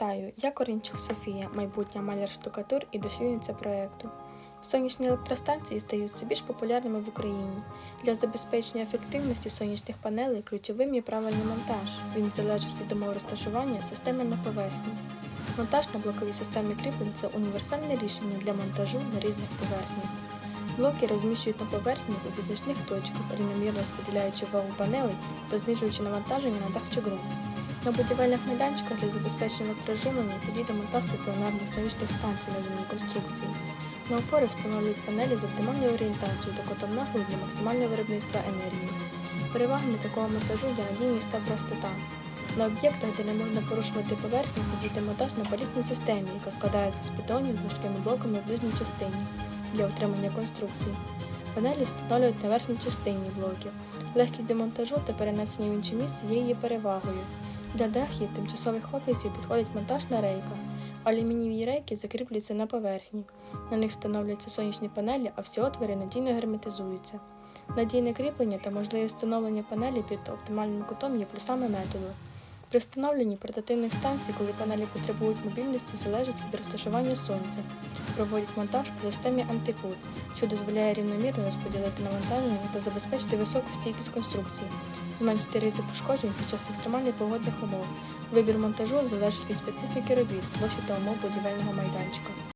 Вітаю! Я Корінчук Софія, майбутня маляр штукатур і дослідниця проєкту. Сонячні електростанції стають більш популярними в Україні. Для забезпечення ефективності сонячних панелей ключовим є правильний монтаж. Він залежить від умов розташування системи на поверхні. Монтаж на блоковій системі кріплень це універсальне рішення для монтажу на різних поверхнях. Блоки розміщують на поверхні у визначних точках, рівномірно розподіляючи вагу панелей та знижуючи навантаження на дах чи ґрунт. На будівельних майданчиках для забезпечення електроживлення підійде монтаж стаціонарних сонячних станцій на земній конструкції. На опори встановлюють панелі з оптимальною орієнтацією та котом нахилу для максимального виробництва енергії. Перевагами такого монтажу є надійність та простота. На об'єктах, де не можна порушувати поверхню, підійде монтаж на балісній системі, яка складається з бетонів важкими блоками в ближній частині для утримання конструкції. Панелі встановлюють на верхній частині блоків. Легкість демонтажу та перенесення в інше місце є її перевагою. Для дахів тимчасових офісів підходить монтаж на рейках. Алюмінієві рейки закріплюються на поверхні. На них встановлюються сонячні панелі, а всі отвори надійно герметизуються. Надійне кріплення та можливість встановлення панелі під оптимальним кутом є плюсами методу. При встановленні портативних станцій, коли панелі потребують мобільності, залежить від розташування сонця. Проводять монтаж по системі антикут, що дозволяє рівномірно розподілити навантаження та забезпечити високу стійкість конструкції, зменшити ризик пошкоджень під час екстремальних погодних умов. Вибір монтажу залежить від специфіки робіт, площі та умов будівельного майданчика.